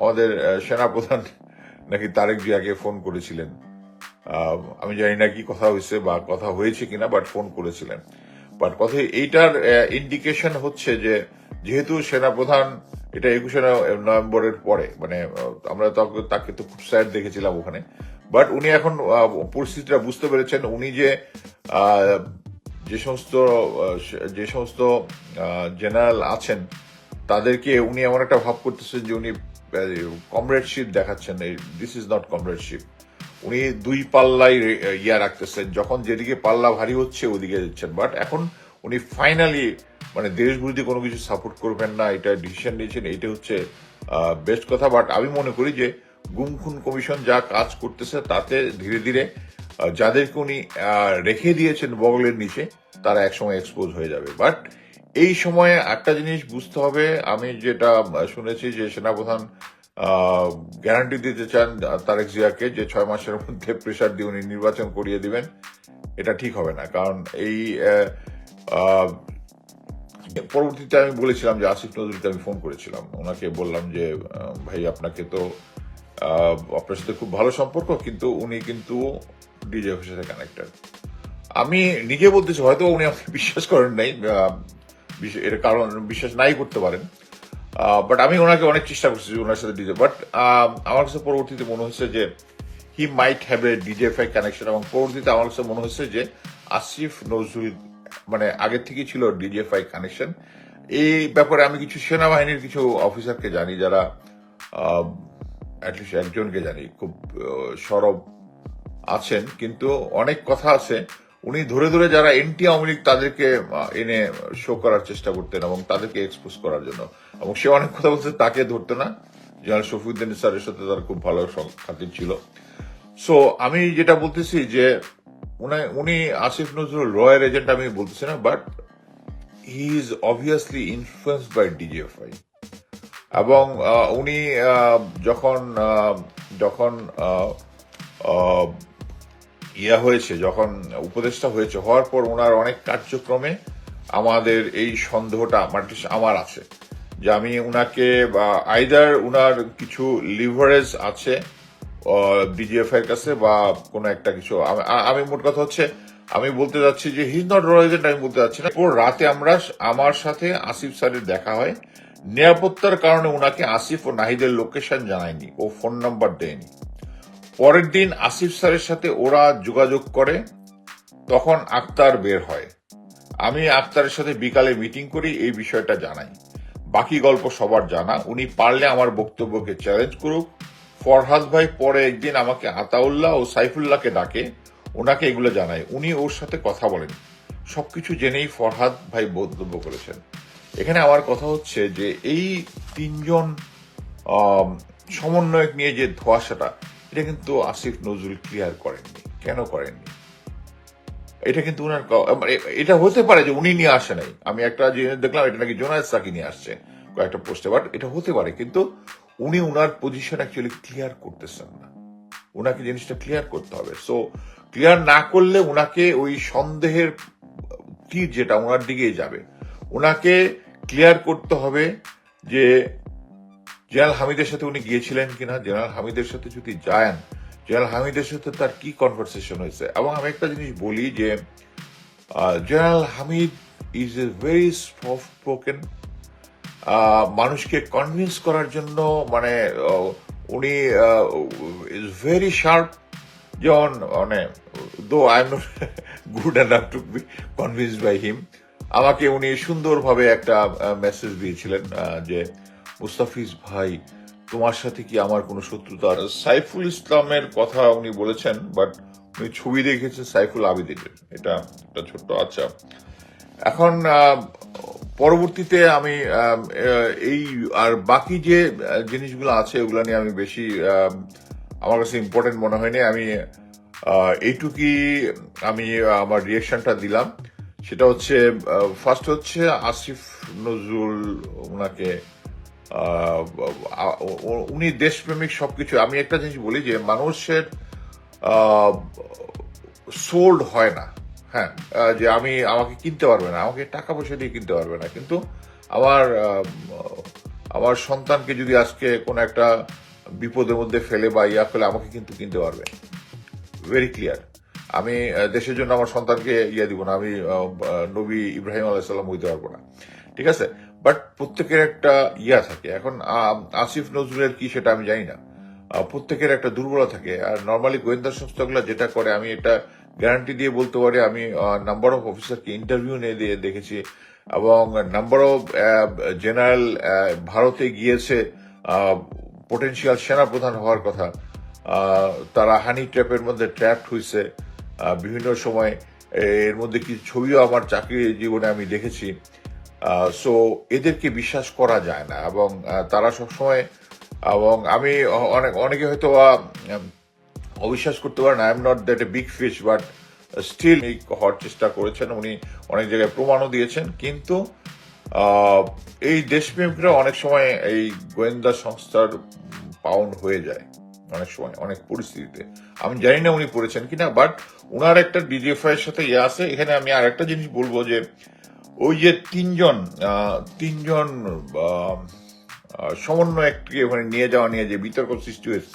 আমাদের সেনাপ্রধান নাকি তারেক জিয়াকে ফোন করেছিলেন। আমি জানি না কি কথা হয়েছে বা কথা হয়েছে কিনা বাট ফোন করেছিলেন। বাট কথা এইটার ইন্ডিকেশন হচ্ছে যে যেহেতু সেনাপ্রধান এটা একুশে নভেম্বরের পরে মানে আমরা তাকে তো খুব স্যাড দেখেছিলাম ওখানে। বাট উনি এখন পরিস্থিতিটা বুঝতে পেরেছেন। উনি যে যে সমস্ত যে সমস্ত জেনারেল আছেন, তাদেরকে উনি এমন একটা ভাব করতেছেন যে উনি কমরেডশিপ দেখাচ্ছেন এই দিস ইজ নট কমরেডশিপ উনি দুই পাল্লাই ইয়া রাখতেছেন। যখন যেদিকে পাল্লা ভারী হচ্ছে, ওদিকে যাচ্ছেন। বাট এখন উনি ফাইনালি মানে দেশ বিরোধী কোনো কিছু সাপোর্ট করবেন না, এটা ডিসিশন নিয়েছেন এটা হচ্ছে বেস্ট কথা। বাট আমি মনে করি যে, গুম খুন কমিশন যা কাজ করতেছে, তাতে ধীরে ধীরে যাদেরকে উনি রেখে দিয়েছেন বগলের নিচে, তারা একসময় এক্সপোজ হয়ে যাবে। বাট এই সময়ে একটা জিনিস বুঝতে হবে। আমি যেটা শুনেছি যে সেনাপ্রধান গ্যারান্টি দিতে চান তারেক জিয়াকে যে ছয় মাসের মধ্যে প্রেশার দিয়ে উনি নির্বাচন করিয়ে দিবেন। এটা ঠিক হবে না। কারণ এই পরবর্তীতে আমি বলেছিলাম যে আসিফ নজরুলকে আমি ফোন করেছিলাম। ওনাকে বললাম যে ভাই আপনাকে তো আপনার সাথে খুব ভালো সম্পর্ক, কিন্তু উনি কিন্তু ডিজে সাথে কানেক্টেড আমি নিজে বলতেছি, হয়তো উনি আমাকে বিশ্বাস করেন নাই এর কারণ বিশ্বাস নাই করতে পারেন। বাট আমি ওনাকে অনেক চেষ্টা করছি ওনার সাথে ডিজে বাট আমার কাছে পরবর্তীতে মনে হচ্ছে যে he might have A ডিজেফাই connection এবং পরবর্তীতে আমার কাছে মনে হচ্ছে যে আসিফ নজরুল মানে আগে থেকেই ছিল ডিজেফাই কানেকশন এই ব্যাপারে আমি কিছু সেনাবাহিনীর কিছু অফিসারকে জানি যারা অ্যাটলিস্ট একজনকে জানি, খুব সরব আছেন। কিন্তু অনেক কথা আছে উনি ধরে ধরে যারা এন্টি আওয়ামী লীগ তাদেরকে এনে শো করার চেষ্টা করতেন এবং তাদেরকে এক্সপোজ করার জন্য। এবং সে অনেক কথা বলতে তাকে ধরতো না। জেনারেল শফিউদ্দিন স্যারের সাথে তার খুব ভালো খাতির ছিল। সো আমি যেটা বলতেছি যে, উনি- আসিফ নজরুল রয়ের এজেন্ট আমি বলতেছি না but he is obviously influence by DGFI এবং উনি যখন যখন ইয়া হয়েছে, যখন উপদেষ্টা হয়েছে, হওয়ার পর ওনার অনেক কার্যক্রমে আমাদের এই সন্দেহটা আমার আমার আছে। যে আমি উনাকে আইদার উনার কিছু লিভারেজ আছে বিজিএফ এর কাছে, বা কোনো একটা কিছু, আমি- মোট কথা হচ্ছে, আমি বলতে যাচ্ছি যে হিজ নট রয় এজেন্ট আমি বলতে যাচ্ছি না। ওর রাতে আমরা আমার সাথে আসিফ স্যারের দেখা হয়। নিরাপত্তার কারণে উনাকে আসিফ ও নাহিদের লোকেশন জানায়নি, ও ফোন নাম্বার দেয়নি। পরের দিন আসিফ স্যারের সাথে ওরা যোগাযোগ করে, তখন আক্তার বের হয়। আমি আক্তারের সাথে বিকালে মিটিং করি, এই বিষয়টা জানাই। বাকি গল্প সবার জানা। উনি পারলে আমার বক্তব্যকে চ্যালেঞ্জ করুক। ফরহাদ ভাই পরে একদিন আমাকে আতাউল্লাহ ও সাইফুল্লাহকে ডাকে, ওনাকে এগুলো জানায় উনি ওর সাথে কথা বলেন। সবকিছু জেনেই ফরহাদ ভাই বক্তব্য করেছেন। এখানে আমার কথা হচ্ছে যে, এই তিনজন সমন্বয়ক নিয়ে যে ধোয়াশাটা এটা কিন্তু আসিফ নজরুল ক্লিয়ার করেননি। কেন করেননি? এটা কিন্তু উনার এটা হতে পারে যে উনি নিয়ে আসে নাই। আমি একটা জিনিস দেখলাম, এটা নাকি জোনায়েদ সাকি নিয়ে আসছে কয়েকটা পোস্টে বাট এটা হতে পারে, কিন্তু উনি উনার পজিশন অ্যাকচুয়ালি ক্লিয়ার করতেছেন না। উনাকে জিনিসটা ক্লিয়ার করতে হবে। সো ক্লিয়ার না করলে উনাকে ওই সন্দেহের তীর যেটা ওনার দিকেই যাবে ওনাকে ক্লিয়ার করতে হবে যে জেনারেল হামিদের সাথে উনি গিয়েছিলেন কিনা, জেনারেল হামিদের সাথে যদি যান, জেনারেল হামিদের সাথে তার কি কনভারসেশন হয়েছে? এবং আমি একটা জিনিস বলি যে General Hamid is a very spoken মানুষকে কনভিন্স করার জন্য মানে উনি ইজ ভেরি শার্প যেমন মানে though I am not good enough to be convince by him আমাকে উনি সুন্দরভাবে একটা মেসেজ দিয়েছিলেন যে মুস্তাফিজ ভাই, তোমার সাথে কি আমার কোনো শত্রুতা? সাইফুল ইসলামের কথা উনি বলেছেন বাট উনি ছবি দেখেছেন সাইফুল আবিদিনের এটা একটা ছোট্ট আচ্ছা। এখন পরবর্তীতে আমি এই আর বাকি যে জিনিসগুলো আছে, ওগুলো নিয়ে আমি বেশি আমার কাছে ইম্পর্টেন্ট মনে হয়নি। আমি এইটুকুই আমি, আমার রিয়েকশনটা দিলাম। সেটা হচ্ছে ফার্স্ট হচ্ছে আসিফ নজরুল ওনাকে উনি দেশপ্রেমিক সবকিছু। আমি একটা জিনিস বলি যে মানুষের সোল্ড হয় না। হ্যাঁ যে আমি আমাকে কিনতে পারবে না, আমাকে টাকা পয়সা দিয়ে কিনতে পারবে না। কিন্তু আমার আমার সন্তানকে যদি আজকে কোনো একটা বিপদের মধ্যে ফেলে বা ইয়া ফেলে, আমাকে কিন্তু কিনতে পারবে। ভেরি ক্লিয়ার আমি দেশের জন্য আমার সন্তানকে ইয়ে দিব না। আমি নবী ইব্রাহিম আলাইসাল্লাম হইতে পারব না। ঠিক আছে? বাট প্রত্যেকের একটা ইয়া থাকে। এখন আসিফ নজরুলের কি সেটা আমি জানি না। প্রত্যেকের একটা দুর্বলতা থাকে। আর নর্মালি গোয়েন্দা সংস্থাগুলো যেটা করে, আমি এটা গ্যারান্টি দিয়ে বলতে পারি, আমি নাম্বার অফ অফিসারকে ইন্টারভিউ নিয়ে দিয়ে দেখেছি এবং নাম্বার অফ জেনারেল ভারতে গিয়েছে পোটেন্সিয়াল সেনাপ্রধান হওয়ার কথা। তারা হানি ট্র্যাপের মধ্যে ট্র্যাপড হয়েছে বিভিন্ন সময় এর মধ্যে কিছু ছবিও আমার চাকরি জীবনে আমি দেখেছি। সো এদেরকে বিশ্বাস করা যায় না এবং তারা সবসময়, এবং আমি অনেক, অনেকে হয়তো অবিশ্বাস করতে পারেন I am not that a big fish but still হওয়ার চেষ্টা করেছেন। উনি অনেক জায়গায় প্রমাণও দিয়েছেন। কিন্তু এই দেশপ্রেমিকরা অনেক সময় এই গোয়েন্দা সংস্থার পাউন্ড হয়ে যায়। অনেক সময়, অনেক পরিস্থিতিতে। আমি জানি না উনি পড়েছেন কিনা বাট উনার একটা ডিজিএফআই এর সাথে ইয়ে আছে। এখানে আমি আর একটা জিনিস বলব যে ওই যে তিনজন তিনজন আহ, ওখানে নিয়ে যাওয়া নিয়ে যে বিতর্ক সৃষ্টি হয়েছে।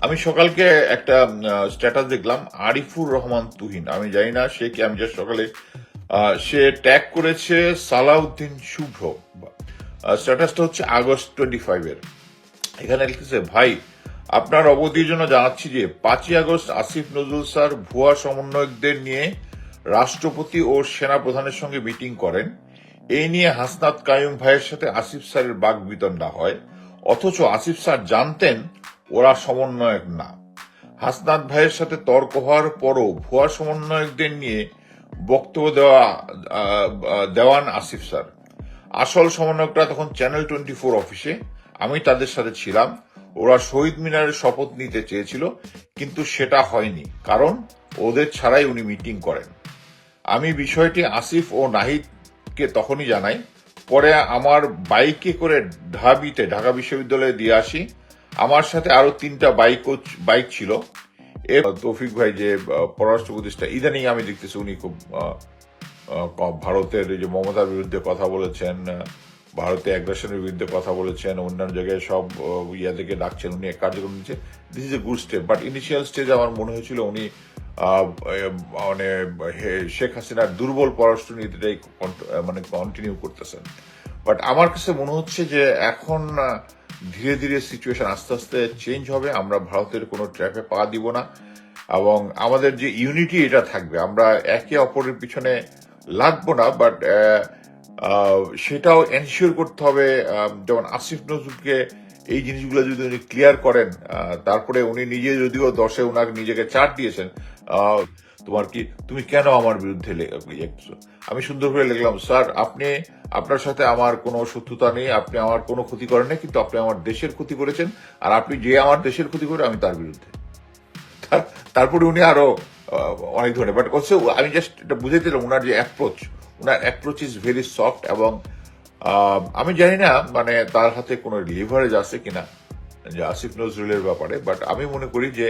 আমি সকালকে একটা স্ট্যাটাস দেখলাম আরিফুর রহমান তুহিন। আমি জানি না সে কি আমি জাস্ট সকালে সে ট্যাগ করেছে সালাউদ্দিন শুভ্র। স্ট্যাটাসটা হচ্ছে আগস্ট টোয়েন্টি ফাইভের এখানে লিখেছে ভাই আপনার অবধির জন্য জানাচ্ছি যে পাঁচই আগস্ট আসিফ নজরুল স্যার ভুয়া সমন্বয়কদের নিয়ে রাষ্ট্রপতি ও সেনা প্রধানের সঙ্গে মিটিং করেন। এই নিয়ে হাসনাত কায়ুম ভাইয়ের সাথে আসিফ স্যারের বাক বিতণ্ডা হয়। অথচ আসিফ স্যার জানতেন ওরা সমন্বয়ক না। হাসনাত ভাইয়ের সাথে তর্ক হওয়ার পরও ভুয়া সমন্বয়কদের নিয়ে বক্তব্য দেওয়া দেওয়ান আসিফ স্যার। আসল সমন্বয়করা তখন চ্যানেল টোয়েন্টি ফোর অফিসে। আমি তাদের সাথে ছিলাম। ওরা শহীদ মিনারের শপথ নিতে চেয়েছিল, কিন্তু সেটা হয়নি, কারণ ওদের ছাড়াই উনি মিটিং করেন। আমি বিষয়টি আসিফ ও নাহিদকে তখনই জানাই। পরে আমার বাইকে করে ঢাবিতে ঢাকা বিশ্ববিদ্যালয়ে দিয়ে আসি। আমার সাথে আরও তিনটা বাইক বাইক ছিল। এ তৌফিক ভাই যে পররাষ্ট্র উপদেষ্টা ইদানিং আমি দেখতেছি উনি খুব ভারতের যে মমতার বিরুদ্ধে কথা বলেছেন ভারতে অ্যাগ্রেশনের বিরুদ্ধে কথা বলেছেন অন্যান্য জায়গায় সব আহ, ইয়া থেকে ডাকছেন উনি এক কার্যক্রম নিচ্ছে। This is a good step but initial stage আমার মনে হয়েছিল উনি মানে শেখ হাসিনার দুর্বল পররাষ্ট্র নীতিটাই মানে কন্টিনিউ করতেছেন। বাট আমার কাছে মনে হচ্ছে যে এখন ধীরে ধীরে সিচুয়েশন আস্তে আস্তে চেঞ্জ হবে। আমরা ভারতের কোনো ট্র্যাপে পা দিব না। এবং আমাদের যে ইউনিটি এটা থাকবে। আমরা একে অপরের পিছনে লাগবো না। বাট সেটাও এনশিওর করতে হবে। যেমন আসিফ নজরুলকে এই জিনিসগুলো যদি উনি ক্লিয়ার করেন তারপরে উনি নিজে যদিও দশে ওনাকে নিজেকে চার দিয়েছেন তোমার কি, তুমি কেন আমার বিরুদ্ধে ইয়ে আমি সুন্দর করে লিখলাম, স্যার, আপনি, আপনার সাথে আমার কোনো শত্রুতা নেই, আপনি আমার কোনো ক্ষতি করেন নাই, কিন্তু আপনি আমার দেশের ক্ষতি করেছেন, আর আপনি যে আমার দেশের ক্ষতি করে আমি তার বিরুদ্ধে। তার- তারপরে উনি আরও অনেক ধরনের বাট হচ্ছে আমি জাস্ট এটা বুঝে দিলাম ওনার যে অ্যাপ্রোচ ওনার অ্যাপ্রোচ ইজ ভেরি সফট এবং আমি জানি না মানে তার হাতে কোনো লিভারেজ আছে কিনা, যে আসিফ নজরুলের ব্যাপারে বাট আমি মনে করি যে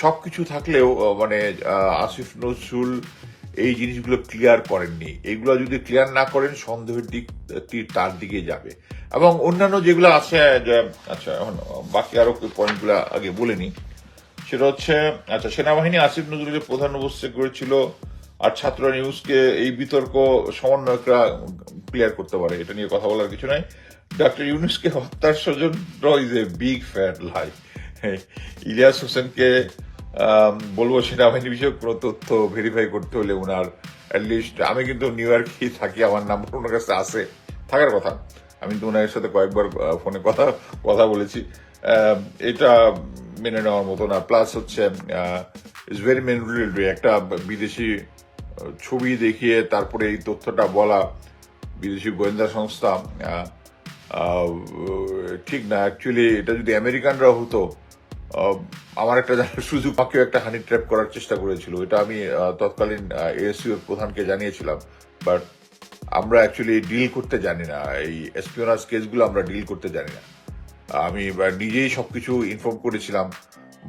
সব কিছু থাকলেও মানে আসিফ নজরুল এই জিনিসগুলো ক্লিয়ার করেননি। এগুলো যদি ক্লিয়ার না করেন, সন্দেহের দিক, তীর দিকে যাবে। এবং অন্যান্য যেগুলো আছে আচ্ছা এখন বাকি আরও পয়েন্টগুলো আগে বলে নিই। সেটা হচ্ছে আচ্ছা সেনাবাহিনী আসিফ নজরুলের প্রধান উপস্থিত করেছিল আর ছাত্র নিউজকে এই বিতর্ক সমন্বয়করা ক্লিয়ার করতে পারে। এটা নিয়ে কথা বলার কিছু নাই। ডক্টর ইউনুসকে হত্যার স্বজন is a big fat lie Ilias হোসেনকে বলব সেনাবাহিনী বিষয়ক কোনো তথ্য ভেরিফাই করতে হলে ওনার অ্যাটলিস্ট আমি কিন্তু নিউ ইয়র্কেই থাকি, আমার নাম্বার ওনার কাছে আছে, থাকার কথা। আমি তো ওনার সাথে কয়েকবার ফোনে কথা কথা বলেছি। এটা মেনে নেওয়ার মতো না। প্লাস হচ্ছে ইটস ভেরি মেনুরি একটা বিদেশি ছবি দেখিয়ে তারপরে এই তথ্যটা বলা বিদেশি গোয়েন্দা সংস্থা ঠিক না অ্যাকচুয়ালি এটা যদি আমেরিকানরা হতো আমার একটা সুযোগ পাকেও একটা হানি ট্র্যাপ করার চেষ্টা করেছিল। এটা আমি তৎকালীন এএসইউ এর প্রধানকে জানিয়েছিলাম। বাট আমরা অ্যাকচুয়ালি ডিল করতে জানি না। এই এসপিওনাস কেসগুলো আমরা ডিল করতে জানি না। আমি নিজেই সবকিছু ইনফর্ম করেছিলাম।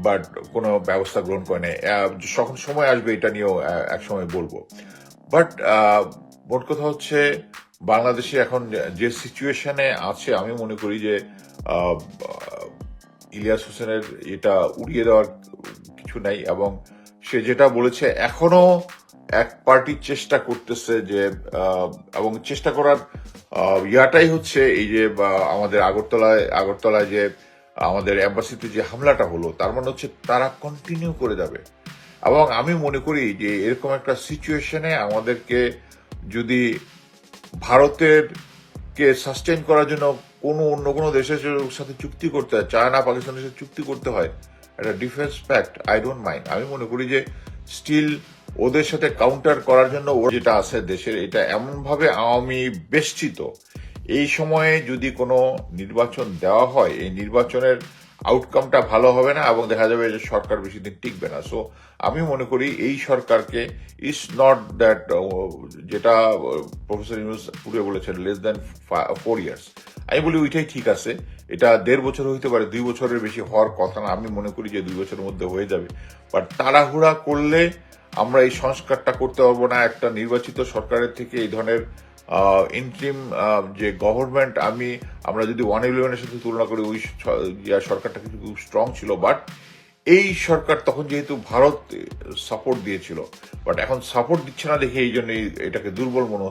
বাট কোনো ব্যবস্থা গ্রহণ করে নাই। যখন সময় আসবে এটা নিয়েও আহ, এক সময় বলব। বাট মোট কথা হচ্ছে বাংলাদেশে এখন যে সিচুয়েশনে আছে আমি মনে করি যে ইলিয়াস হোসেনের এটা উড়িয়ে দেওয়ার কিছু নাই এবং সে যেটা বলেছে এখনও এক পার্টি চেষ্টা করতেছে যে এবং চেষ্টা করার ইয়াটাই হচ্ছে এই যে আমাদের আগরতলায় আগরতলায় যে আমাদের অ্যাম্বাসিতে যে হামলাটা হলো, তার মানে হচ্ছে তারা কন্টিনিউ করে যাবে। এবং আমি মনে করি যে এরকম একটা সিচুয়েশনে আমাদেরকে যদি ভারতের কে সাস্টেন করার জন্য কোনো অন্য কোনো দেশের সাথে চুক্তি করতে হয় চায়না পাকিস্তানের সাথে চুক্তি করতে হয়, একটা defence pact I don't mind আমি মনে করি যে স্টিল ওদের সাথে কাউন্টার করার জন্য যেটা আছে দেশের, এটা এমনভাবে আওয়ামী বেষ্টিত এই সময়ে যদি কোনো নির্বাচন দেওয়া হয়, এই নির্বাচনের আউটকামটা ভালো হবে না এবং দেখা যাবে যে সরকার বেশি দিন টিকবে না। সো আমি মনে করি এই সরকারকে ইস নট দ্যাট যেটা প্রফেসর ইউনুস পুরে বলেছেন লেস দেন ফোর ইয়ার্স আমি বলি ওইটাই ঠিক আছে। এটা দেড় বছর হইতে পারে, দুই বছরের বেশি হওয়ার কথা না। আমি মনে করি যে দুই বছরের মধ্যে হয়ে যাবে। বাট তাড়াহুড়া করলে আমরা এই সংস্কারটা করতে পারব না। একটা নির্বাচিত সরকারের থেকে এই ধরনের ইন্ট্রিম যে গভর্নমেন্ট আমি, আমরা যদি ওয়ান ইলেভেনের সাথে তুলনা করি, ওই সরকারটা কিন্তু খুব স্ট্রং ছিল বাট এই সরকার তখন যেহেতু ভারত সাপোর্ট দিয়েছিল বাট এখন সাপোর্ট দিচ্ছে না দেখে এই জন্য এটাকে দুর্বল মনে হচ্ছে।